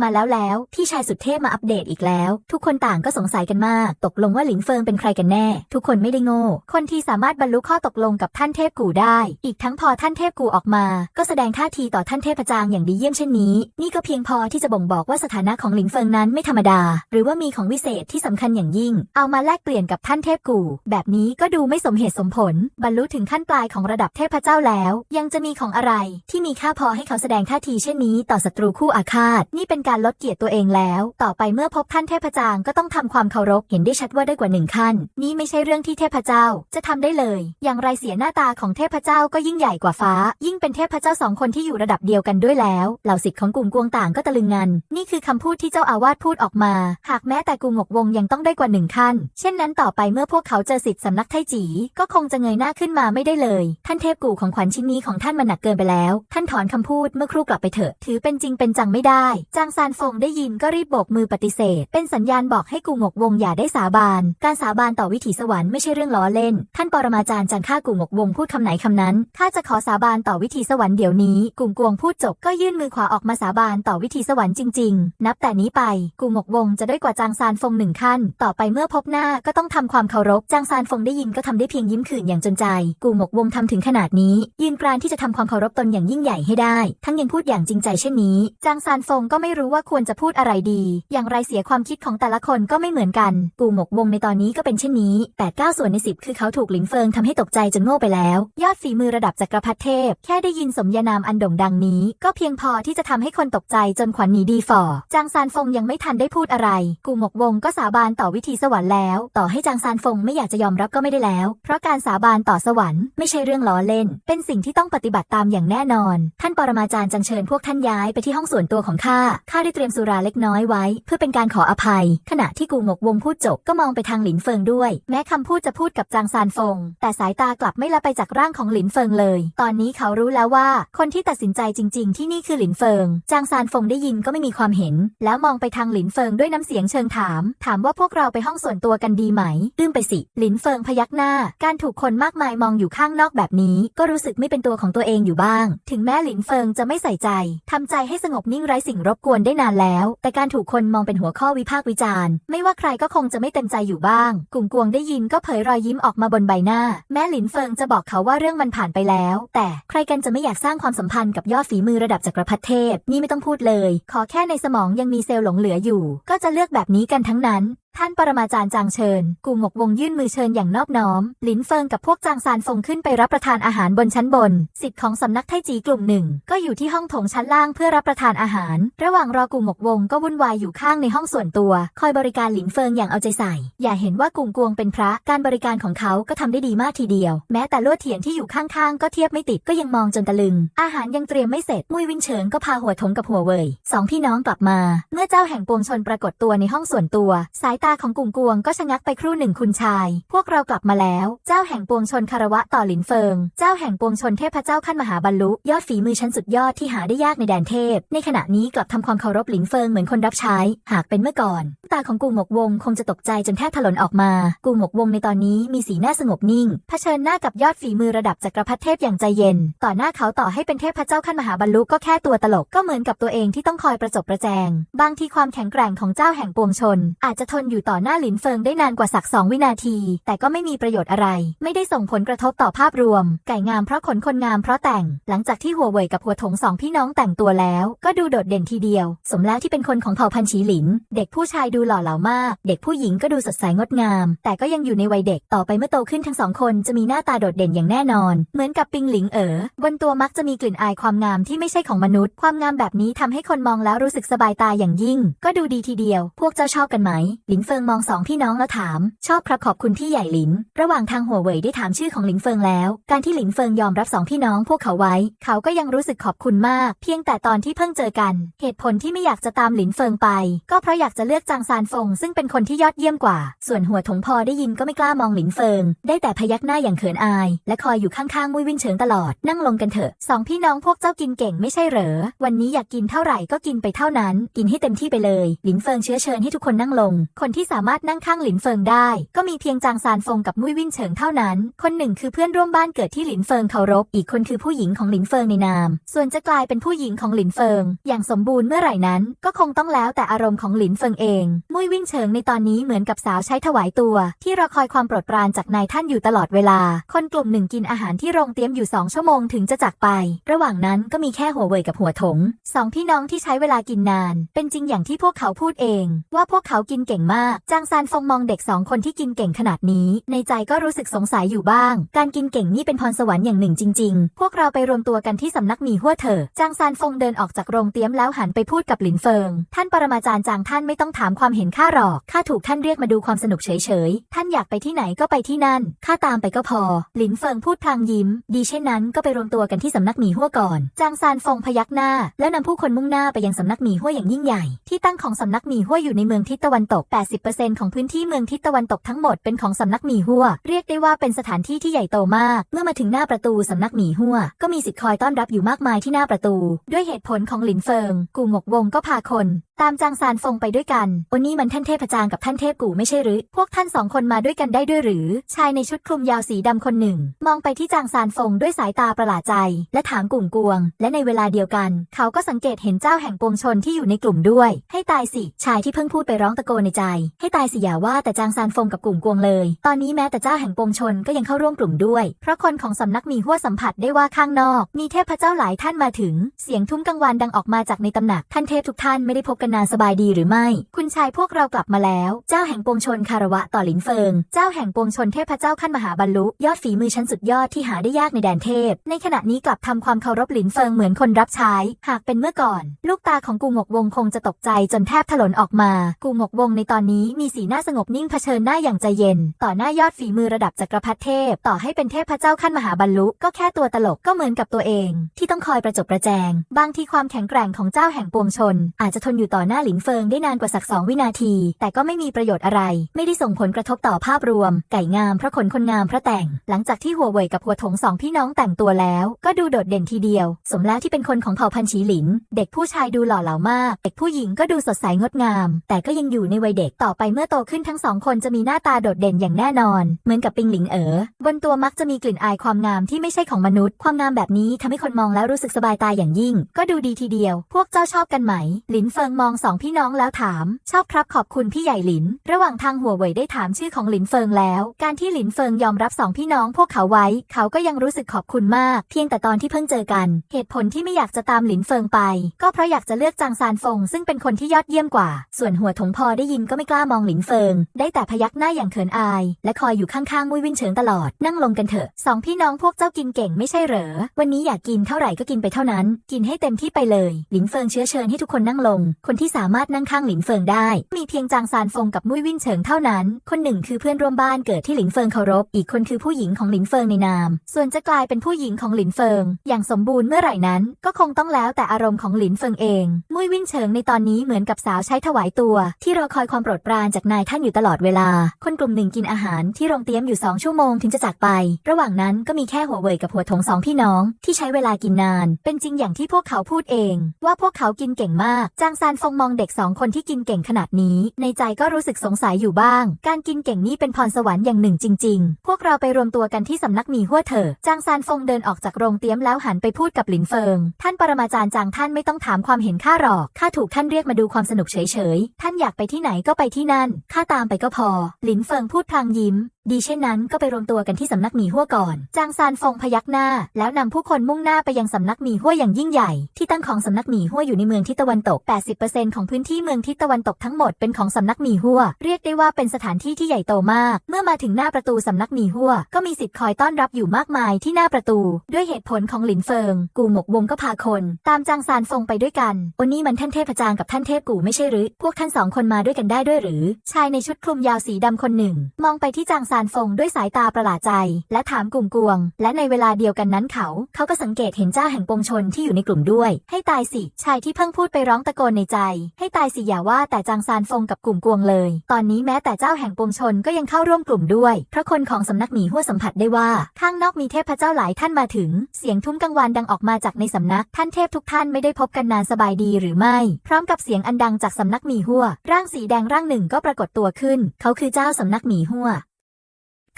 มาแล้วแล้วพี่ชายสุดเทพมาอัปเดตอีกแล้ว ทุกคนต่างก็สงสัยกันมาก ตกลงว่าหลินเฟิงเป็นใครกันแน่ ทุกคนไม่ได้โง่ คนที่สามารถบรรลุข้อตกลงกับท่านเทพกูได้ อีกทั้งพอท่านเทพกูออกมา ก็แสดงท่าทีต่อท่านเทพจางอย่างดีเยี่ยมเช่นนี้ นี่ก็เพียงพอที่จะบ่งบอกว่าสถานะของหลินเฟิงนั้นไม่ธรรมดา หรือว่ามีของวิเศษที่สำคัญอย่างยิ่ง เอามาแลกเปลี่ยนกับท่านเทพกู แบบนี้ก็ดูไม่สมเหตุสมผล บรรลุถึงขั้นปลายของระดับเทพเจ้าแล้ว ยังจะมีของอะไร ที่มีค่าพอให้เขาแสดงท่าทีเช่นนี้ ต่อศัตรูคู่อาฆาตนี่เป็นการลดเกียรติตัวเองแล้ว ต่อไปเมื่อพบท่านเทพจางก็ต้องทำความเคารพเห็นได้ชัดว่าได้กว่าหนึ่งขั้น นี่ไม่ใช่เรื่องที่เทพเจ้าจะทำได้เลย อย่างไรเสียหน้าตาของเทพเจ้าก็ยิ่งใหญ่กว่าฟ้า ยิ่งเป็นเทพเจ้าสองคนที่อยู่ระดับเดียวกันด้วยแล้วเหล่าศิษย์ของกลุ่มกวงต่างก็ตะลึงงัน นี่คือคำพูดที่เจ้าอาวาสพูดออกมา หากแม้แต่กูหงกวงยังต้องได้กว่าหนึ่งขั้น เช่นนั้นต่อไปเมื่อพวกเขาเจอศิษย์สำนักไทจี ก็คงจะเงยหน้าขึ้นมาไม่ได้เลย ท่านเทพกูของขวัญชิ้นนี้ของท่านมันหนักเกินไปแล้ว ท่านถอนคำพูดเมื่อครู่กลับไปเถอะ ถือเป็นจริงเป็นจังไม่ได้จางซานฟงได้ยินก็รีบโบกมือปฏิเสธ เป็นสัญญาณบอกให้กูงกวงอย่าได้สาบาน การสาบานต่อวิถีสวรรค์ไม่ใช่เรื่องล้อเล่น ท่านปรมาจารย์จังฆ่ากูงกวงพูดคำไหนคำนั้นข้าจะขอสาบานต่อวิถีสวรรค์เดี๋ยวนี้กุงกวงพูดจบก็ยื่นมือขวาออกมาสาบานต่อวิถีสวรรค์จริง ๆ นับแต่นี้ไปกูงกวงจะได้กว่าจางซานฟงหนึ่งขั้น ต่อไปเมื่อพบหน้าก็ต้องทำความเคารพจางซานฟงได้ยินก็ทำได้เพียงยิ้มขื่นอย่างจนใจ กูงกวงทำถึงขนาดนี้ยืนกรานที่จะทำความเคารพตนอย่างยิ่งใหญ่ให้ได้ ทั้งยังพูดอย่างจริงใจเช่นนี้จางซานฟงก็ไม่รู้รู้ว่าควรจะพูดอะไรดี อย่างไรเสียความคิดของแต่ละคนก็ไม่เหมือนกัน กูหมกวงในตอนนี้ก็เป็นเช่นนี้8ปดเก้าส่วนในสิบคือเขาถูกหลินเฟิงทำให้ตกใจจนโง่ไปแล้ว ยอดฝีมือระดับจักรพรรดิเทพ แค่ได้ยินสมญานามอันโด่งดังนี้ ก็เพียงพอที่จะทำให้คนตกใจจนขวัญหนีดีฝ่อจางซานฟงยังไม่ทันได้พูดอะไร กูหมกวงก็สาบานต่อวิธีสวรรค์แล้ว ต่อให้จางซานฟงไม่อยากจะยอมรับก็ไม่ได้แล้ว เพราะการสาบานต่อสวรรค์ไม่ใช่เรื่องล้อเล่น เป็นสิ่งที่ต้องปฏิบัติตามอย่างแน่นอน ท่านปรมาจารย์จังเชิญพวกท่านย้ายไปที่ห้องส่วนตัวของข้าข้าได้เตรียมสุราเล็กน้อยไว้ เพื่อเป็นการขออภัย ขณะที่กูหมกวงพูดจบก็มองไปทางหลินเฟิงด้วย แม้คำพูดจะพูดกับจางซานฟง แต่สายตากลับไม่ละไปจากร่างของหลินเฟิงเลย ตอนนี้เขารู้แล้วว่า คนที่ตัดสินใจจริง ๆ ที่นี่คือหลินเฟิง จางซานฟงได้ยินก็ไม่มีความเห็น แล้วมองไปทางหลินเฟิงด้วยน้ำเสียงเชิงถาม ถามว่าพวกเราไปห้องส่วนตัวกันดีไหมอื้มไปสิ หลินเฟิงพยักหน้า การถูกคนมากมายมองอยู่ข้างนอกแบบนี้ ก็รู้สึกไม่เป็นตัวของตัวเองอยู่บ้าง ถึงแม้หลินเฟิงจะไม่ใส่ใจทำใจให้สงบนิ่งไร้สิ่งรบกวนได้นานแล้ว แต่การถูกคนมองเป็นหัวข้อวิพากษ์วิจารณ์ ไม่ว่าใครก็คงจะไม่เต็มใจอยู่บ้าง กลุ่มกวงได้ยินก็เผยรอยยิ้มออกมาบนใบหน้า แม้หลินเฟิงจะบอกเขาว่าเรื่องมันผ่านไปแล้ว แต่ใครกันจะไม่อยากสร้างความสัมพันธ์กับยอดฝีมือระดับจักรพรรดิเทพ นี่ไม่ต้องพูดเลย ขอแค่ในสมองยังมีเซลล์หลงเหลืออยู่ ก็จะเลือกแบบนี้กันทั้งนั้น ท่านปรมาจารย์จางเชิญ กูหมกวงยื่นมือเชิญอย่างนอบน้อม หลินเฟิงกับพวกจางซานฟงขึ้นไปรับประทานอาหารบนชั้นบน สิทธิ์ของสำนักไทจีกลุ่มหนึ่ง ก็อยู่ที่ห้องโถงชั้นล่างเพื่อรับประทานอาหาร ระหว่างรอกูหมกวงก็วุ่นวายอยู่ข้างในห้องส่วนตัว คอยบริการหลินเฟิงอย่างเอาใจใส่ อย่าเห็นว่ากุงกวงเป็นพระ การบริการของเขาก็ทำได้ดีมากทีเดียว แม้แต่ลวดเทียนที่อยู่ข้างๆ ก็เทียบไม่ติดก็ยังมองจนตะลึง อาหารยังเตรียมไม่เสร็จ มุยวินเฉิงก็พาหัวถงกับหัวเว่ยสองพี่น้องกลับมา เมื่อเจ้าแห่งปวงชนปรากฏตัวในห้องส่วนตัวสายตาของกุงกวงก็ชะงักไปครู่หนึ่งคุณชาย พวกเรากลับมาแล้ว เจ้าแห่งปวงชนคารวะต่อหลินเฟิง เจ้าแห่งปวงชนเทพเจ้าขั้นมหาบรรลุ ยอดฝีมือชั้นสุดยอดที่หาได้ยากในแดนเทพ ในขณะนี้กลับทำความเคารพหลินเฟิงเหมือนคนรับใช้ หากเป็นเมื่อก่อน ตาของกูหมกวงคงจะตกใจจนแทบถลนออกมา กูหมกวงในตอนนี้มีสีหน้าสงบนิ่งเผชิญหน้ากับยอดฝีมือระดับจักรพรรดิเทพอย่างใจเย็น ต่อหน้าเขาต่อให้เป็นเทพเจ้าขั้นมหาบรรลุก็แค่ตัวตลกก็เหมือนกับตัวเองที่ต้องคอยประจบประแจง บางทีความแข็งแกร่งของเจ้าแห่งปวงชน อาจจะทนอยู่ต่อหน้าหลินเฟิงได้นานกว่าสักสองวินาที แต่ก็ไม่มีประโยชน์อะไร ไม่ได้ส่งผลกระทบต่อภาพรวม ไก่งามเพราะขนคนงามเพราะแต่ง หลังจากที่หัวเว่ยกับหัวถงสองพี่น้องแต่งตัวแล้ว ก็ดูโดดเด่นทีเดียว สมแล้วที่เป็นคนของเผ่าพันธุ์ฉีหลิน เด็กผู้ชายดูหล่อเหลามาก เด็กผู้หญิงก็ดูสดใสงดงาม แต่ก็ยังอยู่ในวัยเด็กต่อไปเมื่อโตขึ้นทั้งสองคนจะมีหน้าตาโดดเด่นอย่างแน่นอน เหมือนกับปิงหลิงเอ๋อบนตัวมักจะมีกลิ่นอายความงามที่ไม่ใช่ของมนุษย์ ความงามแบบนี้ทำให้คนมองแล้วรู้สึกสบายตาอย่างยิ่ง ก็ดูดีทีเดียว พวกเจ้าชอบกันไหม หลินเฟิงมองสองพี่น้องแล้วถาม ชอบครับขอบคุณพี่ใหญ่หลิน ระหว่างทางหัวเว่ยได้ถามชื่อของหลินเฟิงแล้ว การที่หลินเฟิงยอมรับสองพี่น้องพวกเขาไว้ เขาก็ยังรู้สึกขอบคุณมาก เพียงแต่ตอนที่เพิ่งเจอกัน เหตุผลที่ไม่อยากจะตามหลินเฟิงไป ก็เพราะอยากจะเลือกจางซานฟงซึ่งเป็นคนที่ยอดเยี่ยมกว่า ส่วนหัวถงพอได้ยินก็ไม่กล้ามองหลินเฟิง ได้แต่พยักหน้าอย่างเขินอาย และคอยอยู่ข้างๆมุ้ยวินเฉิงตลอด นั่งลงกันเถอะสองพี่น้องพวกเจ้ากินเก่งไม่ใช่เหรอ วันนี้อยากกินเท่าไหร่ก็กินไปเท่านั้น กินให้เต็มที่ไปเลย หลินเฟิงเชื้อเชิญให้ทุกคนนั่งลง คนที่สามารถนั่งข้างหลินเฟิงได้ ก็มีเพียงจางซานฟงกับมุ้ยวินเฉิงเท่านั้น คนหนึ่งคือเพื่อนร่วมบ้านเกิดที่หลินเฟิงเคารพ อีกคนคือผู้หญิงของหลินเฟิงในนาม ส่วนจะกลายเป็นผู้หญิงของหลินเฟิง อย่างสมบูรณ์เมื่อไหร่นั้น ก็คงต้องแล้วแต่อารมณ์ของหลินเฟิงเองมุ้ยวินเฉิงในตอนนี้เหมือนกับสาวใช้ถวายตัว ที่รอคอยความโปรดปรานจากนายท่านอยู่ตลอดเวลา คนกลุ่มหนึ่งกินอาหารที่โรงเตรียมอยู่สองชั่วโมงถึงจะจากไป ระหว่างนั้นก็มีแค่หัวเว่ยกับหัวถงสองพี่น้องที่ใช้เวลากินนาน เป็นจริงอย่างที่พวกเขาพูดเอง ว่าพวกเขากินเก่งมากจางซานฟงมองเด็กสองคนที่กินเก่งขนาดนี้ ในใจก็รู้สึกสงสัยอยู่บ้าง การกินเก่งนี่เป็นพรสวรรค์อย่างหนึ่งจริง ๆ พวกเราไปรวมตัวกันที่สำนักหมีหัวเถอะจางซานฟงเดินออกจากโรงเตรียมแล้วหันไปพูดกับหลินเฟิง ท่านปรมาจารย์จางท่านไม่ต้องถามความเห็นข้าหรอก ข้าถูกท่านเรียกมาดูความสนุกเฉยๆ ท่านอยากไปที่ไหนก็ไปที่นั่น ข้าตามไปก็พอ หลินเฟิงพูดพลางยิ้ม ดีเช่นนั้นก็ไปรวมตัวกันที่สำนักหมีหัวก่อน จางซานฟงพยักหน้า แล้วนำผู้คนมุ่งหน้าไปยังสำนักหมีหัวอย่างยิ่งใหญ่ ที่ตั้งของสำนักหมีหัวอยู่ในเมืองทิศตะวันตก 80%ของพื้นที่เมืองทิศตะวันตกทั้งหมดเป็นของสำนักหมีหัว เรียกได้ว่าเป็นสถานที่ที่ใหญ่โตมาก เมื่อมาถึงหน้าประตูสำนักหมีหัว ก็มีสิทธิ์คอยต้อนรับอยู่มากมายที่หน้าประตู ด้วยเหตุผลของหลินเฟิง กูหมกวงก็พาคนตามจางซานฟงไปด้วยกันโอนี่มันท่านเทพจางกับท่านเทพกูไม่ใช่หรือ พวกท่านสองคนมาด้วยกันได้ด้วยหรือ ชายในชุดคลุมยาวสีดำคนหนึ่ง มองไปที่จางซานฟงด้วยสายตาประหลาดใจ และถามกลุ่มกวง และในเวลาเดียวกัน เขาก็สังเกตเห็นเจ้าแห่งปวงชนที่อยู่ในกลุ่มด้วย ให้ตายสิ ชายที่เพิ่งพูดไปร้องตะโกนในใจ ให้ตายสิอย่าว่าแต่จางซานฟงกับกลุ่มกวงเลย ตอนนี้แม้แต่เจ้าแห่งปวงชนก็ยังเข้าร่วมกลุ่มด้วย เพราะคนของสำนักมีหัวสัมผัสได้ว่าข้างนอก มีเทพเจ้าหลายท่านมาถึง เสียงทุ้มกังวานดังออกมาจากในตำหนักท่านเทพทุกท่านไม่ได้พบกันนานสบายดีหรือไม่ คุณชายพวกเรากลับมาแล้ว เจ้าแห่งปวงชนคารวะต่อหลินเฟิง เจ้าแห่งปวงชนเทพเจ้าขั้นมหาบรรลุ ยอดฝีมือชั้นสุดยอดที่หาได้ยากในแดนเทพ ในขณะนี้กลับทำความเคารพหลินเฟิงเหมือนคนรับใช้ หากเป็นเมื่อก่อน ลูกตาของกูหงกวงคงจะตกใจจนแทบถลนออกมา กูหงกวงในตอนนี้มีสีหน้าสงบนิ่งเผชิญหน้าอย่างใจเย็น ต่อหน้ายอดฝีมือระดับจักรพรรดิเทพ ต่อให้เป็นเทพเจ้าขั้นมหาบรรลุก็แค่ตัวตลกก็เหมือนกับตัวเอง ที่ต้องคอยประจบประแจง บางทีความแข็งแกร่งของเจ้าแห่งปวงชน อาจจะทนอยู่ต่อหน้าหลินเฟิงได้นานกว่าสักสองวินาที แต่ก็ไม่มีประโยชน์อะไร ไม่ได้ส่งผลกระทบต่อภาพรวม ไก่งามเพราะขนคนงามเพราะแต่ง หลังจากที่หัวเว่ยกับหัวถงสองพี่น้องแต่งตัวแล้ว ก็ดูโดดเด่นทีเดียว สมแล้วที่เป็นคนของเผ่าพันธุ์ฉีหลิน เด็กผู้ชายดูหล่อเหลามาก เด็กผู้หญิงก็ดูสดใสงดงาม แต่ก็ยังอยู่ในวัยเด็กต่อไปเมื่อโตขึ้นทั้งสองคนจะมีหน้าตาโดดเด่นอย่างแน่นอน เหมือนกับปิงหลิงเอ๋อบนตัวมักจะมีกลิ่นอายความงามที่ไม่ใช่ของมนุษย์ ความงามแบบนี้ทำให้คนมองแล้วรู้สึกสบายตาอย่างยิ่ง ก็ดูดีทีเดียว พวกเจ้าชอบกันไหม หลินเฟิงมองสองพี่น้องแล้วถาม ชอบครับขอบคุณพี่ใหญ่หลิน ระหว่างทางหัวเว่ยได้ถามชื่อของหลินเฟิงแล้ว การที่หลินเฟิงยอมรับสองพี่น้องพวกเขาไว้ เขาก็ยังรู้สึกขอบคุณมาก เพียงแต่ตอนที่เพิ่งเจอกัน เหตุผลที่ไม่อยากจะตามหลินเฟิงไป ก็เพราะอยากจะเลือกจางซานฟง ซึ่งเป็นคนที่ยอดเยี่ยมกว่า ส่วนหัวถงพอได้ยินก็ไม่กล้ามองหลินเฟิง ได้แต่พยักหน้าอย่างเขินอาย และคอยอยู่ข้างๆมุ้ยวินเฉิงตลอด นั่งลงกันเถอะสองพี่น้องพวกเจ้ากินเก่งไม่ใช่เหรอ วันนี้อยากกินเท่าไหร่ก็กินไปเท่านั้น กินให้เต็มที่ไปเลย หลินเฟิงเชื้อเชิญให้ทุกคนนั่งลง คนนที่สามารถนั่งข้างหลินเฟิงได้ มีเพียงจางซานฟงกับมุ้ยวินเฉิงเท่านั้น คนหนึ่งคือเพื่อนร่วมบ้านเกิดที่หลินเฟิงเคารพ อีกคนคือผู้หญิงของหลินเฟิงในนาม ส่วนจะกลายเป็นผู้หญิงของหลินเฟิง อย่างสมบูรณ์เมื่อไหร่นั้น ก็คงต้องแล้วแต่อารมณ์ของหลินเฟิงเอง มุ้ยวินเฉิงในตอนนี้เหมือนกับสาวใช้ถวายตัว ที่รอคอยความโปรดปรานจากนายท่านอยู่ตลอดเวลา คนกลุ่มหนึ่งกินอาหารที่โรงเตรียมอยู่สองชั่วโมงถึงจะจากไป ระหว่างนั้นก็มีแค่หัวเว่ยกับหัวถงสองพี่น้อง ที่ใช้เวลากินนาน เป็นจริงอย่างที่พวกเขาพูดเอง ว่าพวกเขากินเก่งมากจางซานฟงมองเด็กสองคนที่กินเก่งขนาดนี้ ในใจก็รู้สึกสงสัยอยู่บ้าง การกินเก่งนี่เป็นพรสวรรค์อย่างหนึ่งจริง ๆ พวกเราไปรวมตัวกันที่สำนักหมีหัวเถอะจางซานฟงเดินออกจากโรงเตรียมแล้วหันไปพูดกับหลินเฟิง ท่านปรมาจารย์จางท่านไม่ต้องถามความเห็นข้าหรอกข้าถูกท่านเรียกมาดูความสนุกเฉยๆท่านอยากไปที่ไหนก็ไปที่นั่นข้าตามไปก็พอ หลินเฟิงพูดพลางยิ้มดีเช่นนั้นก็ไปรวมตัวกันที่สำนักหมีหัวก่อน จางซานฟงพยักหน้า แล้วนำผู้คนมุ่งหน้าไปยังสำนักหมีหัวอย่างยิ่งใหญ่ ที่ตั้งของสำนักหมีหัวอยู่ในเมืองทิศตะวันตก 80%ของพื้นที่เมืองทิศตะวันตกทั้งหมดเป็นของสำนักหมีหัว เรียกได้ว่าเป็นสถานที่ที่ใหญ่โตมาก เมื่อมาถึงหน้าประตูสำนักหมีหัว ก็มีสิทธิ์คอยต้อนรับอยู่มากมายที่หน้าประตู ด้วยเหตุผลของหลินเฟิง กูหมกวงก็พาคน ตามจางซานฟงไปด้วยกันโอนี่มันท่านเทพจางกับท่านเทพกูไม่ใช่หรือ พวกท่านสองคนมาด้วยกันได้ด้วยหรือ ชายในชุดคลุมยาวสีดำคนหนึ่ง มองไปที่จางซานฟงด้วยสายตาประหลาดใจ และถามกลุ่มกวง และในเวลาเดียวกันนั้นเขา เขาก็สังเกตเห็นเจ้าแห่งปวงชนที่อยู่ในกลุ่มด้วย ให้ตายสิ ชายที่เพิ่งพูดไปร้องตะโกนในใจ ให้ตายสิอย่าว่าแต่จางซานฟงกับกลุ่มกวงเลย ตอนนี้แม้แต่เจ้าแห่งปวงชนก็ยังเข้าร่วมกลุ่มด้วย เพราะคนของสำนักหมีหัวสัมผัสได้ว่า ข้างนอกมีเทพเจ้าหลายท่านมาถึง เสียงทุ้มกังวานดังออกมาจากในสำนัก ท่านเทพทุกท่านไม่ได้พบกันนานสบายดีหรือไม่ พร้อมกับเสียงอันดังจากสำนักหมีหัว ร่างสีแดงร่างหนึ่งก็ปรากฏตัวขึ้น เขาคือเจ้าสำนักหมีหัว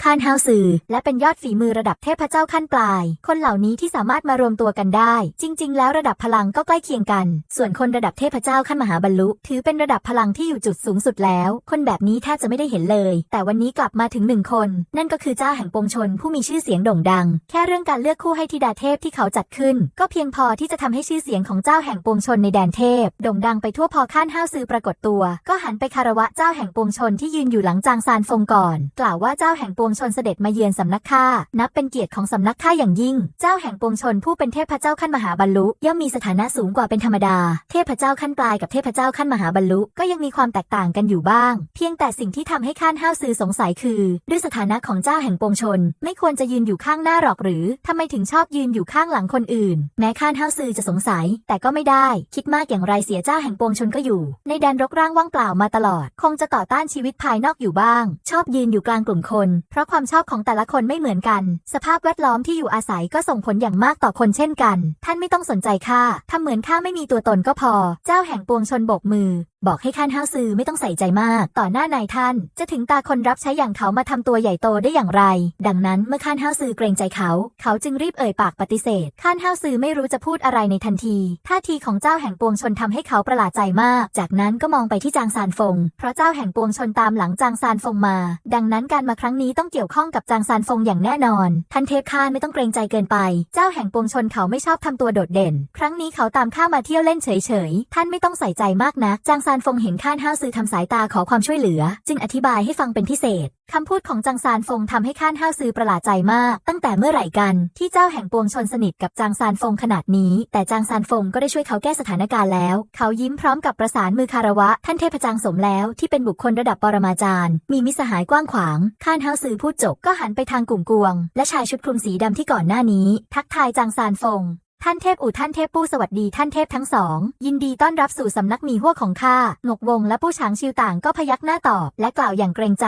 คานฮาวซือและเป็นยอดฝีมือระดับเทพเจ้าขั้นปลาย คนเหล่านี้ที่สามารถมารวมตัวกันได้ จริง ๆ แล้วระดับพลังก็ใกล้เคียงกัน ส่วนคนระดับเทพเจ้าขั้นมหาบรรลุ ถือเป็นระดับพลังที่อยู่จุดสูงสุดแล้ว คนแบบนี้แทบจะไม่ได้เห็นเลย แต่วันนี้กลับมาถึงหนึ่งคน นั่นก็คือเจ้าแห่งปวงชนผู้มีชื่อเสียงโด่งดัง แค่เรื่องการเลือกคู่ให้ธิดาเทพที่เขาจัดขึ้น ก็เพียงพอที่จะทำให้ชื่อเสียงของเจ้าแห่งปวงชนในแดนเทพโด่งดังไปทั่วพอข้านห้าวซือปรากฏตัว ก็หันไปคารวะเจ้าแห่งปวงชนที่ยืนอยู่หลังจางซานฟงก่อน กล่าวว่าเจ้าแห่งปววงชนเสด็จมาเยือนสำนักข้า นับเป็นเกียรติของสำนักข้าอย่างยิ่ง เจ้าแห่งปวงชนผู้เป็นเทพเจ้าขั้นมหาบรรลุ ย่อมมีสถานะสูงกว่าเป็นธรรมดา เทพเจ้าขั้นปลายกับเทพเจ้าขั้นมหาบรรลุก็ยังมีความแตกต่างกันอยู่บ้าง เพียงแต่สิ่งที่ทำให้ข้านห้าวซื่อสงสัยคือ ด้วยสถานะของเจ้าแห่งปวงชน ไม่ควรจะยืนอยู่ข้างหน้าหรอกหรือทำไมถึงชอบยืนอยู่ข้างหลังคนอื่น แม้ข้านห้าวซื่อจะสงสัย แต่ก็ไม่ได้ คิดมากอย่างไรเสียเจ้าแห่งปวงชนก็อยู่ ในแดนรกร้างว่างเปล่ามาตลอด คงจะต่อต้านชีวิตภายนอกอยู่บ้าง ชอบยืนอยู่กลางกลุ่มคนเพราะความชอบของแต่ละคนไม่เหมือนกัน สภาพแวดล้อมที่อยู่อาศัยก็ส่งผลอย่างมากต่อคนเช่นกัน ท่านไม่ต้องสนใจข้าทำเหมือนข้าไม่มีตัวตนก็พอ เจ้าแห่งปวงชนบกมือ บอกให้ข้านห้าวซือไม่ต้องใส่ใจมาก ต่อหน้านายท่าน จะถึงตาคนรับใช้อย่างเขามาทำตัวใหญ่โตได้อย่างไร ดังนั้นเมื่อข้านห้าวซือเกรงใจเขา เขาจึงรีบเอ่ยปากปฏิเสธ ข้านห้าวซือไม่รู้จะพูดอะไรในทันที ท่าทีของเจ้าแห่งปวงชนทำให้เขาประหลาดใจมาก จากนั้นก็มองไปที่จางซานฟง เพราะเจ้าแห่งปวงชนตามหลังจางซานฟงมา ดังนั้นการมาครั้งนี้ต้องเกี่ยวข้องกับจางซานฟงอย่างแน่นอน ท่านเทพข้านไม่ต้องเกรงใจเกินไป เจ้าแห่งปวงชนเขาไม่ชอบทำตัวโดดเด่น ครั้งนี้เขาตามข้ามาเที่ยวเล่นเฉยๆ ท่านไม่ต้องใส่ใจมากนะ จางซานฟงเห็นข้านห้าวซื้อทำสายตาขอความช่วยเหลือ จึงอธิบายให้ฟังเป็นพิเศษคำพูดของจางซานฟงทำให้ข้านห้าวซือประหลาดใจมาก ตั้งแต่เมื่อไหร่กันที่เจ้าแห่งปวงชนสนิทกับจางซานฟงขนาดนี้ แต่จางซานฟงก็ได้ช่วยเขาแก้สถานการณ์แล้ว เขายิ้มพร้อมกับประสานมือคารวะ ท่านเทพจางสมแล้วที่เป็นบุคคลระดับปรมาจารย์ มีมิสหายกว้างขวางข้านห้าวซือพูดจบก็หันไปทางกลุ่มกวง และชายชุดคลุมสีดำที่ก่อนหน้านี้ ทักทายจางซานฟงท่านเทพอู่ท่านเทพปู้สวัสดีท่านเทพทั้งสอง ยินดีต้อนรับสู่สำนักมีหัวของข้าหงกวงและปู้ฉางชิวต่างก็พยักหน้าตอบและกล่าวอย่างเกรงใจ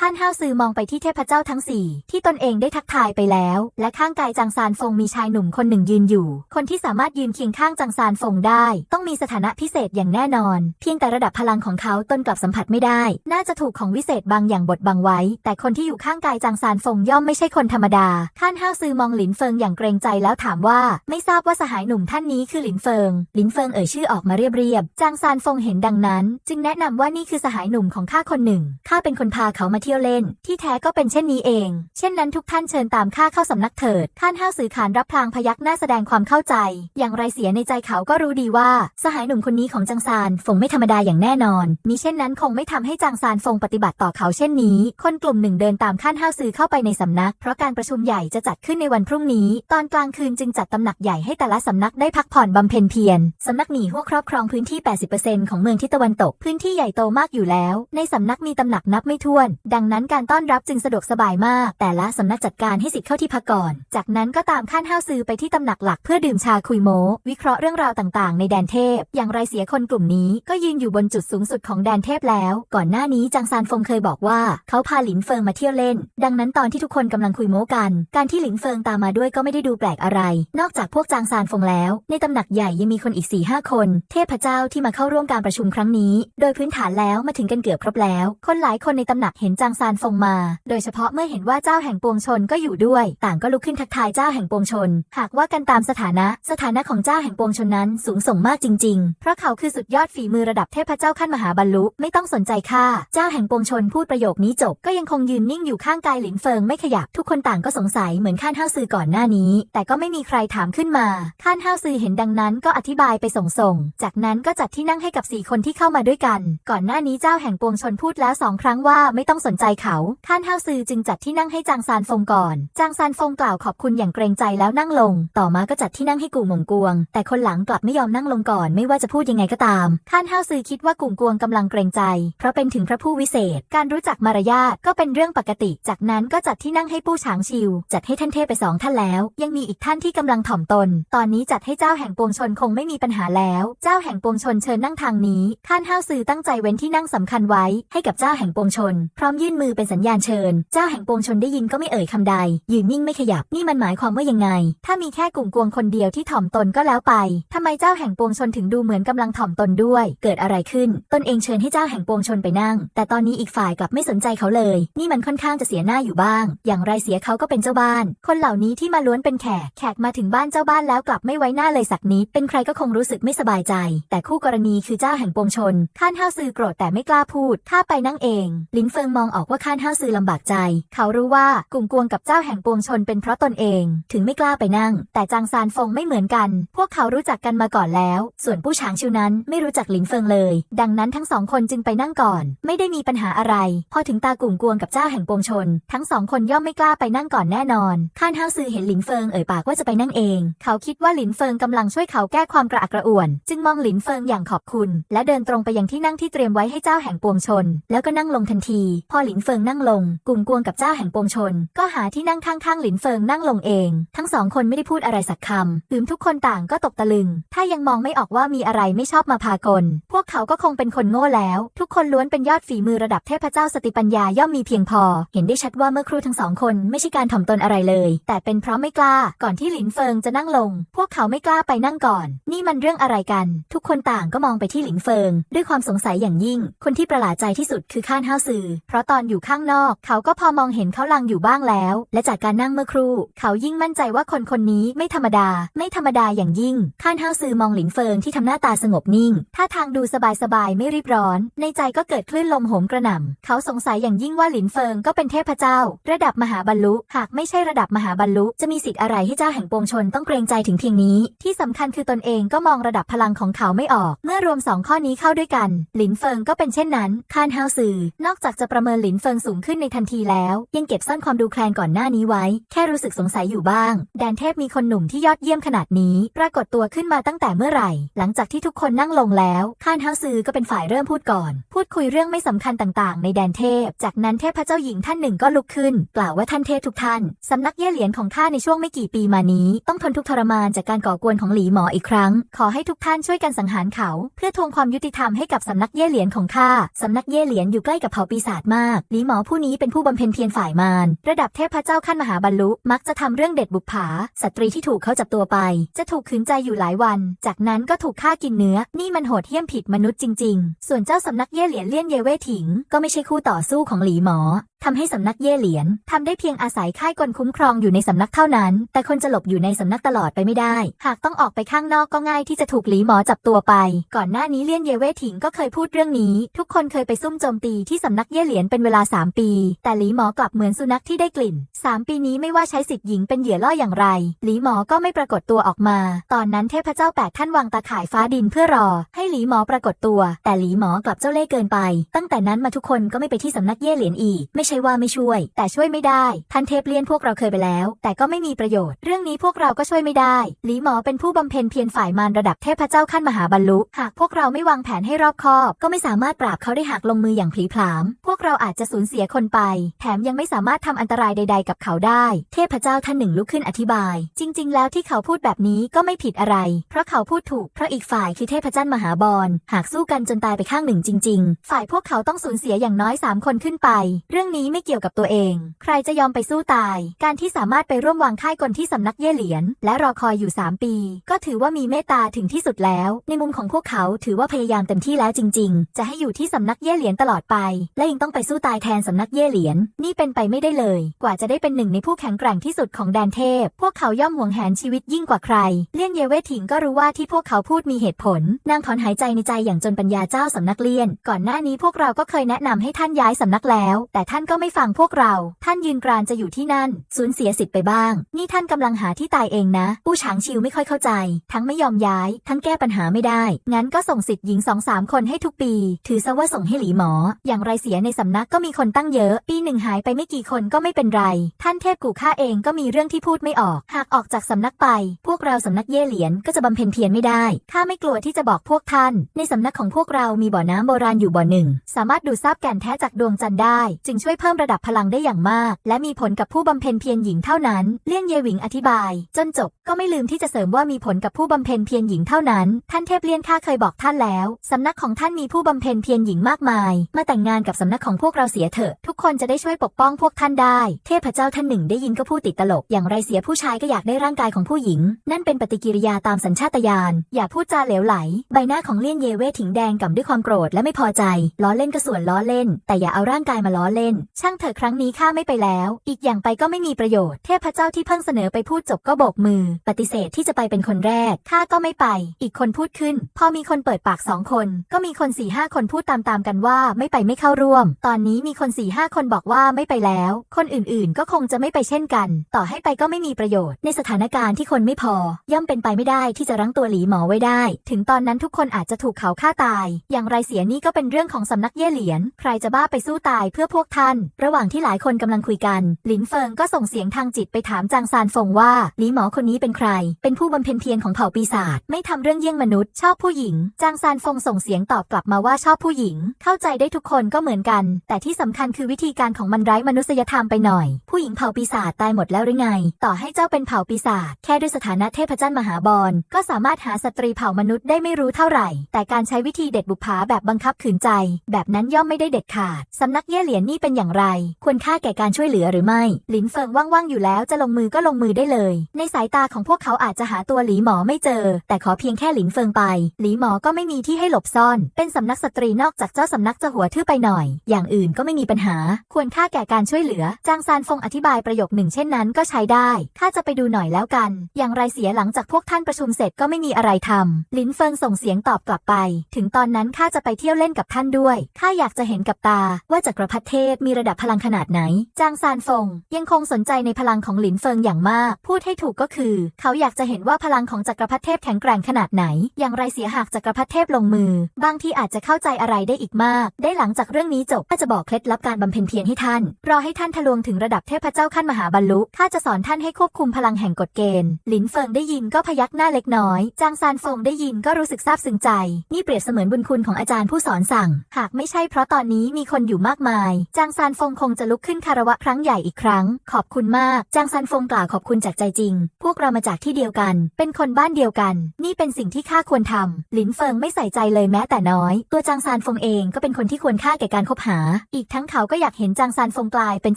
ท่านห้าวซือมองไปที่เทพเจ้าทั้งสี่ที่ตนเองได้ทักทายไปแล้ว และข้างกายจางซานฟงมีชายหนุ่มคนหนึ่งยืนอยู่ คนที่สามารถยืนเคียงข้างจางซานฟงได้ ต้องมีสถานะพิเศษอย่างแน่นอน เพียงแต่ระดับพลังของเขาตนกลับสัมผัสไม่ได้ น่าจะถูกของวิเศษบางอย่างบดบังไว้ แต่คนที่อยู่ข้างกายจางซานฟงย่อมไม่ใช่คนธรรมดาท่านห้าวซือมองหลินเฟิงอย่างเกรงใจแล้วถามว่า ไม่ทราบว่าสหายหนุ่มท่านนี้คือหลินเฟิงหลินเฟิงเอ่ยชื่อออกมาเรียบๆจางซานฟงเห็นดังนั้น จึงแนะนำว่านี่คือสหายหนุ่มของข้าคนหนึ่งข้าเป็นคนพาเขามาเที่ยวเล่น ที่แท้ก็เป็นเช่นนี้เอง เช่นนั้นทุกท่านเชิญตามข้าเข้าสำนักเถิด ท่านห้าวสื่อขานรับพลางพยักหน้าแสดงความเข้าใจ อย่างไรเสียในใจเขาก็รู้ดีว่า สหายหนุ่มคนนี้ของจังซานฟงไม่ธรรมดาอย่างแน่นอนมิเช่นนั้นคงไม่ทำให้จางซานฟงปฏิบัติต่อเขาเช่นนี้ คนกลุ่มหนึ่งเดินตามข้านห้าวสื่อเข้าไปในสำนัก เพราะการประชุมใหญ่จะจัดขึ้นในวันพรุ่งนี้ ตอนกลางคืนจึงจัดตำหนักใหญ่ให้แต่ละสำนักได้พักผ่อนบำเพ็ญเพียรสำนักหนีหัวครอบครองพื้นที่ 80%ของเมืองทิศตะวันตก พื้นที่ใหญ่โตมากอยู่แล้ว ในสำนักมีตำหนักนับไม่ถ้วนดังนั้นการต้อนรับจึงสะดวกสบายมาก แต่ละสำนักจัดการให้สิทธิ์เข้าที่พักก่อน จากนั้นก็ตามข้านห้าวซื้อไปที่ตำหนักหลักเพื่อดื่มชาคุยโม วิเคราะห์เรื่องราวต่างๆ ในแดนเทพ อย่างไรเสียคนกลุ่มนี้ก็ยืนอยู่บนจุดสูงสุดของแดนเทพแล้ว ก่อนหน้านี้จางซานฟงเคยบอกว่า เขาพาหลินเฟิงมาเที่ยวเล่น ดังนั้นตอนที่ทุกคนกำลังคุยโม้กัน การที่หลินเฟิงตามมาด้วยก็ไม่ได้ดูแปลกอะไร นอกจากพวกจางซานฟงแล้ว ในตำหนักใหญ่ยังมีคนอีก4ี่ห้าคน เทพเจ้าที่มาเข้าร่วมการประชุมครั้งนี้ โดยพื้นฐานแล้วมาถึงกันเกือบครบแล้ว คนหลายคนในตำหนักเห็นจางซานฟงมา โดยเฉพาะเมื่อเห็นว่าเจ้าแห่งปวงชนก็อยู่ด้วย ต่างก็ลุกขึ้นทักทายเจ้าแห่งปวงชน หากว่ากันตามสถานะ สถานะของเจ้าแห่งปวงชนนั้นสูงส่งมากจริง ๆ เพราะเขาคือสุดยอดฝีมือระดับเทพเจ้าขั้นมหาบรรลุไม่ต้องสนใจข้าเจ้าแห่งปวงชนพูดประโยคนี้จบก็ยังคงยืนนิ่งอยู่ข้างกายหลินเฟิงไม่ขยับทุกคนต่างก็สงสัยเหมือนข้านห้าวซือก่อนหน้านี้ แต่ก็ไม่มีใครถามขึ้นมาข้านห้าวซือเห็นดังนั้นก็อธิบายไปส่งๆจากนั้นก็จัดที่นั่งให้กับสี่คนที่เข้ามาด้วยกัน ก่อนหน้านี้เจ้าแห่งปวงชนพูดแล้วสองครั้งว่าไม่ต้องสนนใจเขา ข้านเฮาซือจึงจัดที่นั่งให้จางซานฟงก่อน จางซานฟงกล่าวขอบคุณอย่างเกรงใจแล้วนั่งลง ต่อมาก็จัดที่นั่งให้กู่หมงกวง แต่คนหลังกลับไม่ยอมนั่งลงก่อน ไม่ว่าจะพูดยังไงก็ตาม ข้านเฮาซือคิดว่ากุ่งกวงกำลังเกรงใจ เพราะเป็นถึงพระผู้วิเศษ การรู้จักมารยาทก็เป็นเรื่องปกติ จากนั้นก็จัดที่นั่งให้ปู้ฉางชิว จัดให้ท่านเทพไปสองท่านแล้ว ยังมีอีกท่านที่กำลังถ่อมตน ตอนนี้จัดให้เจ้าแห่งปวงชนคงไม่มีปัญหาแล้ว เจ้าแห่งปวงชนเชิญนั่งทางนี้ ข้านเฮาซือตั้งใจเว้นที่นั่งสำคัญไว้ให้กับเจ้าแห่งปวงชน พร้อมยื่นมือเป็นสัญญาณเชิญ เจ้าแห่งปวงชนได้ยินก็ไม่เอ่ยคำใด ยืนนิ่งไม่ขยับ นี่มันหมายความว่ายังไง ถ้ามีแค่กลุ่มกวงคนเดียวที่ถ่อมตนก็แล้วไปทำไมเจ้าแห่งปวงชนถึงดูเหมือนกำลังถ่อมตนด้วย เกิดอะไรขึ้น ตนเองเชิญให้เจ้าแห่งปวงชนไปนั่ง แต่ตอนนี้อีกฝ่ายกลับไม่สนใจเขาเลย นี่มันค่อนข้างจะเสียหน้าอยู่บ้าง อย่างไรเสียเขาก็เป็นเจ้าบ้าน คนเหล่านี้ที่มาล้วนเป็นแขก แขกมาถึงบ้านเจ้าบ้านแล้วกลับไม่ไว้หน้าเลยสักนิด เป็นใครก็คงรู้สึกไม่สบายใจ แต่คู่กรณีคือเจ้าแห่งปวงชน ข้านห้าวซือโกรธแต่ไม่กล้าพูดถ้าไปนั่งเอง ลินเฟิงมองออกว่าข้านห้าวซือลำบากใจ เขารู้ว่ากลุ่มกวงกับเจ้าแห่งปวงชนเป็นเพราะตนเอง ถึงไม่กล้าไปนั่ง แต่จางซานฟงไม่เหมือนกัน พวกเขารู้จักกันมาก่อนแล้ว ส่วนผู้ฉางชิวนั้นไม่รู้จักหลินเฟิงเลย ดังนั้นทั้งสองคนจึงไปนั่งก่อน ไม่ได้มีปัญหาอะไร พอถึงตากลุ่มกวงกับเจ้าแห่งปวงชน ทั้งสองคนย่อมไม่กล้าไปนั่งก่อนแน่นอน ข้านห้าวซือเห็นหลินเฟิงเอ่ยปากว่าจะไปนั่งเอง เขาคิดว่าหลินเฟิงกำลังช่วยเขาแก้ความกระอักกระอ่วน จึงมองหลินเฟิงอย่างขอบคุณ และเดินตรงไปยังที่นั่งที่เตรียมไว้ให้เจ้าแห่งปวงชน แล้วก็นั่งลงทันทีพอหลินเฟิงนั่งลงกลุ่มกวงกับเจ้าแห่งปวงชน ก็หาที่นั่งข้างๆหลินเฟิงนั่งลงเอง ทั้งสองคนไม่ได้พูดอะไรสักคำหืมทุกคนต่างก็ตกตะลึง ถ้ายังมองไม่ออกว่ามีอะไรไม่ชอบมาพากล พวกเขาก็คงเป็นคนโง่แล้ว ทุกคนล้วนเป็นยอดฝีมือระดับเทพเจ้าสติปัญญาย่อมมีเพียงพอ เห็นได้ชัดว่าเมื่อครูทั้งสองคนไม่ใช่การถ่อมตนอะไรเลย แต่เป็นเพราะไม่กล้า ก่อนที่หลินเฟิงจะนั่งลง พวกเขาไม่กล้าไปนั่งก่อน นี่มันเรื่องอะไรกัน ทุกคนต่างก็มองไปที่หลินเฟิง ด้วยความสงสัยอย่างยิ่ง คนที่ประหลาดใจที่สุดคือข้านห้าวซือเพราะตอนอยู่ข้างนอก เขาก็พอมองเห็นเขาลังอยู่บ้างแล้ว และจากการนั่งเมื่อครู่ เขายิ่งมั่นใจว่าคนคนนี้ไม่ธรรมดา ไม่ธรรมดาอย่างยิ่งข้านห้าวซือมองหลินเฟิงที่ทำหน้าตาสงบนิ่งท่าทางดูสบายๆไม่รีบร้อน ในใจก็เกิดคลื่นลมโหมกระหน่ำเขาสงสัยอย่างยิ่งว่าหลินเฟิงก็เป็นเทพเจ้า ระดับมหาบรรลุ หากไม่ใช่ระดับมหาบรรลุจะมีสิทธิ์อะไรให้เจ้าแห่งปวงชนต้องเกรงใจถึงเพียงนี้ ที่สำคัญคือตนเองก็มองระดับพลังของเขาไม่ออก เมื่อรวมสองข้อนี้เข้าด้วยกัน หลินเฟิงก็เป็นเช่นนั้นคานเฮาซือนอกจากจะประเมินหลินเฟิงสูงขึ้นในทันทีแล้ว ยังเก็บซ่อนความดูแคลนก่อนหน้านี้ไว้ แค่รู้สึกสงสัยอยู่บ้าง แดนเทพมีคนหนุ่มที่ยอดเยี่ยมขนาดนี้ ปรากฏตัวขึ้นมาตั้งแต่เมื่อไหร่ หลังจากที่ทุกคนนั่งลงแล้วคานเฮาซือก็เป็นฝ่ายเริ่มพูดก่อน พูดคุยเรื่องไม่สำคัญต่างๆ ในแดนเทพ จากนั้นเทพเจ้าหญิงท่านหนึ่งก็ลุกขึ้น กล่าวว่าท่านเทพทุกท่านสำนักเย่เหรียญของข้าในช่วงไม่กี่ปีมานี้ ต้องทนทุกข์ทรมานจากการก่อกวนของหลีหมออีกครั้ง ขอให้ทุกท่านช่วยกันสังหารเขา เพื่อทวงความยุติธรรมให้กับสำนักเย่เหรียญของข้าสำนักเย่เหรียญอยู่ใกล้กับเผ่าปีศาจมากหลีหมอผู้นี้เป็นผู้บำเพ็ญเพียรฝ่ายมาร ระดับเทพเจ้าขั้นมหาบรรลุ มักจะทำเรื่องเด็ดบุกผา สตรีที่ถูกเขาจับตัวไป จะถูกขืนใจอยู่หลายวัน จากนั้นก็ถูกฆ่ากินเนื้อ นี่มันโหดเหี้ยมผิดมนุษย์จริง ๆ ส่วนเจ้าสำนักเย่เหรียนเลี่ยนเยเว่ถิง ก็ไม่ใช่คู่ต่อสู้ของหลีหมอ ทำให้สำนักเย่เหรียญทำได้เพียงอาศัยค่ายกลคุ้มครองอยู่ในสำนักเท่านั้น แต่คนจะหลบอยู่ในสำนักตลอดไปไม่ได้ หากต้องออกไปข้างนอกก็ง่ายที่จะถูกหลีหมอจับตัวไป ก่อนหน้านี้เลี่ยนเยเว่ถิงก็เคยพูดเรื่องนี้ ทุกคนเคยไปซุ่มโจมตีที่สำนักเย่เหรียญเป็นเวลา 3 ปี แต่หลีหมอกลับเหมือนสุนัขที่ได้กลิ่น 3 ปีนี้ไม่ว่าใช้สิทธิ์หญิงเป็นเหยื่อล่ออย่างไร หลีหมอก็ไม่ปรากฏตัวออกมา ตอนนั้นเทพเจ้าแปดท่านวางตาข่ายฟ้าดินเพื่อรอ ให้หลีหมอปรากฏตัว แต่หลีหมอกลับเจ้าเล่ห์เกินไป ตั้งแต่นั้นมาทุกคนก็ไม่ไปที่สำนักเย่เหรียญอีกไม่ใช่ว่าไม่ช่วย แต่ช่วยไม่ได้ ท่านเทพเลียนพวกเราเคยไปแล้ว แต่ก็ไม่มีประโยชน์ เรื่องนี้พวกเราก็ช่วยไม่ได้ หลีหมอเป็นผู้บำเพ็ญเพียรฝ่ายมารระดับเทพเจ้าขั้นมหาบรรลุ หากพวกเราไม่วางแผนให้รอบคอบ ก็ไม่สามารถปราบเขาได้หากลงมืออย่างพลีพราม พวกเราอาจจะสูญเสียคนไป แถมยังไม่สามารถทำอันตรายใด ๆ กับเขาได้ เทพเจ้าท่านหนึ่งลุกขึ้นอธิบาย จริง ๆ แล้วที่เขาพูดแบบนี้ก็ไม่ผิดอะไร เพราะเขาพูดถูก เพราะอีกฝ่ายคือเทพเจ้ามหาบอลหากสู้กันจนตายไปข้างหนึ่งจริง ๆ ฝ่ายพวกเขาต้องสูญเสียอย่างน้อยสามคนขึ้นไป เรื่องนี้ไม่เกี่ยวกับตัวเอง ใครจะยอมไปสู้ตาย การที่สามารถไปร่วมวางค่ายกลที่สำนักเย่เหรียญและรอคอยอยู่ 3 ปี ก็ถือว่ามีเมตตาถึงที่สุดแล้ว ในมุมของพวกเขาถือว่าพยายามเต็มที่แล้วจริง ๆ จะให้อยู่ที่สำนักเย่เหรียญตลอดไป และยังต้องไปสู้ตายแทนสำนักเย่เหรียญนี่เป็นไปไม่ได้เลย กว่าจะได้เป็นหนึ่งในผู้แข็งแกร่งที่สุดของแดนเทพ พวกเขาย่อมหวงแหนชีวิตยิ่งกว่าใคร เลี่ยนเยเวถิงก็รู้ว่าที่พวกเขาพูดมีเหตุผล นางถอนหายใจในใจอย่างจนปัญญาเจ้าสำนักเลี่ยน ก่อนหน้านี้พวกเราก็เคยแนะนำให้ท่านย้ายสำนักแล้ว แต่ท่านก็ไม่ฟังพวกเรา ท่านยืนกรานจะอยู่ที่นั่น สูญเสียสิทธิ์ไปบ้าง นี่ท่านกำลังหาที่ตายเองนะผู้ฉางชิวไม่ค่อยเข้าใจ ทั้งไม่ยอมย้าย ทั้งแก้ปัญหาไม่ได้ งั้นก็ส่งสิทธิ์หญิงสองสามคนให้ทุกปี ถือซะว่าส่งให้หลีหมอ อย่างไรเสียในสำนักก็มีคนตั้งเยอะ ปีหนึ่งหายไปไม่กี่คนก็ไม่เป็นไร ท่านเทพกู่ข้าเองก็มีเรื่องที่พูดไม่ออก หากออกจากสำนักไป พวกเราสำนักเย่เหลียนก็จะบำเพ็ญเพียรไม่ได้ ข้าไม่กลัวที่จะบอกพวกท่าน ในสำนักของพวกเรามีบ่อน้ำโบราณอยู่บ่อหนึ่ง สามารถดูดซับแก่นแท้จากดวงจันทร์ได้ จึงช่วยเพิ่มระดับพลังได้อย่างมาก และมีผลกับผู้บำเพ็ญเพียรหญิงเท่านั้น เลี่ยงเยหวิงอธิบาย จนจบก็ไม่ลืมที่จะเสริมว่ามีผลกับผู้บำเพ็ญเพียรหญิงเท่านั้น ท่านเทพเลี่ยนข้าเคยบอกท่านแล้วสำนักของท่านมีผู้บำเพ็ญเพียรหญิงมากมาย มาแต่งงานกับสำนักของพวกเราเสียเถอะ ทุกคนจะได้ช่วยปกป้องพวกท่านได้ เทพเจ้าท่านหนึ่งได้ยินก็พูดติดตลก อย่างไรเสียผู้ชายก็อยากได้ร่างกายของผู้หญิง นั่นเป็นปฏิกิริยาตามสัญชาตญาณ อย่าพูดจาเหลวไหล ใบหน้าของเลี่ยนเยเวถิงแดงก่ำด้วยความโกรธและไม่พอใจ ล้อเล่นก็ส่วนล้อเล่น แต่อย่าเอาร่างกายมาล้อเล่น ช่างเถอะครั้งนี้ข้าไม่ไปแล้ว อีกอย่างไปก็ไม่มีประโยชน์ เทพเจ้าที่เพิ่งเสนอไปพูดจบก็โบกมือปฏิเสธที่จะไปเป็นคนแรก ข้าก็ไม่ไป อีกคนพูดขึ้น พอมีคนเปิดปากสองคน ก็มีคนสี่ห้าคนพูดตามๆกันว่าไม่ไปไม่เข้าร่วม ตอนนี้มีคนสี่ห้าคนบอกว่าไม่ไปแล้ว คนอื่นๆ ก็คงจะไม่ไปเช่นกัน ต่อให้ไปก็ไม่มีประโยชน์ ในสถานการณ์ที่คนไม่พอ ย่อมเป็นไปไม่ได้ที่จะรั้งตัวหลีหมอไว้ได้ ถึงตอนนั้นทุกคนอาจจะถูกเขาฆ่าตาย อย่างไรเสียนี่ก็เป็นเรื่องของสำนักเย่เหลียน ใครจะบ้าไปสู้ตายเพื่อพวกท่าน ระหว่างที่หลายคนกำลังคุยกัน หลินเฟิงก็ส่งเสียงทางจิตไปถามจางซานฟงว่าหลีหมอคนนี้เป็นใคร เป็นผู้บำเพ็ญเพียรของเผ่าปีศาจไม่ทำเรื่องเยี่ยงมนุษย์ ชอบผู้หญิง จางซานฟงส่งเสียงตอบกลับมาว่าชอบผู้หญิง เข้าใจได้ทุกคนก็เหมือนกัน แต่ที่สำคัญคือวิธีการของมันไร้มนุษยธรรมไปหน่อย ผู้หญิงเผ่าปีศาจตายหมดแล้วหรือไง ต่อให้เจ้าเป็นเผ่าปีศาจแค่ด้วยสถานะเทพเจ้ามหาบอลก็สามารถหาสตรีเผ่ามนุษย์ได้ไม่รู้เท่าไหร่ แต่การใช้วิธีเด็ดบุปผาแบบบังคับขืนใจ แบบนั้นย่อมไม่ได้เด็ดขาดสำนักเย่เหลียนนี่เป็นอย่างไร ควรค่าแก่การช่วยเหลือหรือไม่ หลินเฟิงว่างๆอยู่แล้วจะลงมือก็ลงมือได้เลย ในสายตาของพวกเขาอาจจะหาตัวหลีหมอไม่เจอ แต่ขอเพียงแค่หลินเฟิงไป หลีหมอก็ไม่มีที่ให้หลบซ่อน เป็นสำนักสตรีนอกจากเจ้าสำนักจะหัวทื่อไปหน่อย อย่างอื่นก็ไม่มีปัญหา ควรค่าแก่การช่วยเหลือ จางซานฟงอธิบายประโยคหนึ่งเช่นนั้นก็ใช้ได้ ข้าจะไปดูหน่อยแล้วกัน อย่างไรเสียหลังจากพวกท่านประชุมเสร็จก็ไม่มีอะไรทำลินเฟิงส่งเสียงตอบกลับไป ถึงตอนนั้นข้าจะไปเที่ยวเล่นกับท่านด้วย ข้าอยากจะเห็นกับตา ว่าจักรพรรดิเทพมีระดับพลังขนาดไหน จางซานฟง ยังคงสนใจในพลังของหลินเฟิงอย่างมาก พูดให้ถูกก็คือเขาอยากจะเห็นว่าพลังของจักรพรรดิเทพแข็งแกร่งขนาดไหน อย่างไรเสียหากจักรพรรดิเทพลงมือ บางทีอาจจะเข้าใจอะไรได้อีกมาก ได้หลังจากเรื่องนี้จบข้าจะบอกเคล็ดลับการบำเพ็ญเพียรให้ท่าน รอให้ท่านทะลวงถึงระดับเทพเจ้าขั้นมหาบรรลุข้าจะสอนท่านให้ควบคุมพลังแห่งกฎเกณฑ์ หลินเฟิงได้ยินก็พยักหน้าเล็กน้อย จางซานฟงได้ยินก็รู้สึกซาบซึ้งใจ นี่เปรียบเสมือนบุญคุณของอาจารย์ผู้สอนสั่ง หากไม่ใช่เพราะตอนนี้มีคนอยู่มากมาย จางซานฟงคงจะลุกขึ้นคารวะครั้งใหญ่อีกครั้ง ขอบคุณมาก จางซานฟงกล่าวขอบคุณจากใจจริง พวกเรามาจากที่เดียวกัน เป็นคนบ้านเดียวกัน นี่เป็นสิ่งที่ข้าควรทำหลินเฟิงไม่ใส่ใจเลยแม้แต่น้อย ตัวจางซานฟงเองก็เป็นคนที่ควรค่าแก่การคบหา อีกทั้งเขาก็อยากเห็นจางซานฟงกลายเป็น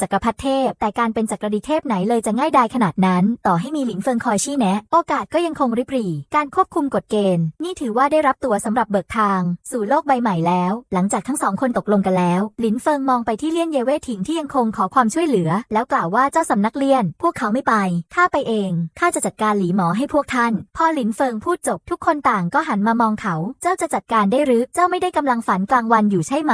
จักรพรรดิเทพ แต่การเป็นจักรดิเทพไหนเลยจะง่ายดายขนาดนั้น ต่อให้มีหลินเฟิงคอยชี้แนะ โอกาสก็ยังคงริบหรี่ การควบคุมกฎเกณฑ์ นี่ถือว่าได้รับตัวสำหรับเบิกทาง สู่โลกใบใหม่แล้ว หลังจากทั้งสองคนตกลงกันแล้ว หลินเฟิงมองไปที่เลี่ยนเยเวถิงที่ยังคงขอความช่วยเหลือ แล้วกล่าวว่าเจ้าสำนักเลี่ยน พวกเขาไม่ไปข้าไปเองข้าจะจัดการหลีหมอให้พวกท่าน พอหลินเฟิงพูดจบทุกคนต่างก็หันมามองเขา เจ้าจะจัดการได้หรือ เจ้าไม่ได้กำลังฝันกลางวันอยู่ใช่ไหม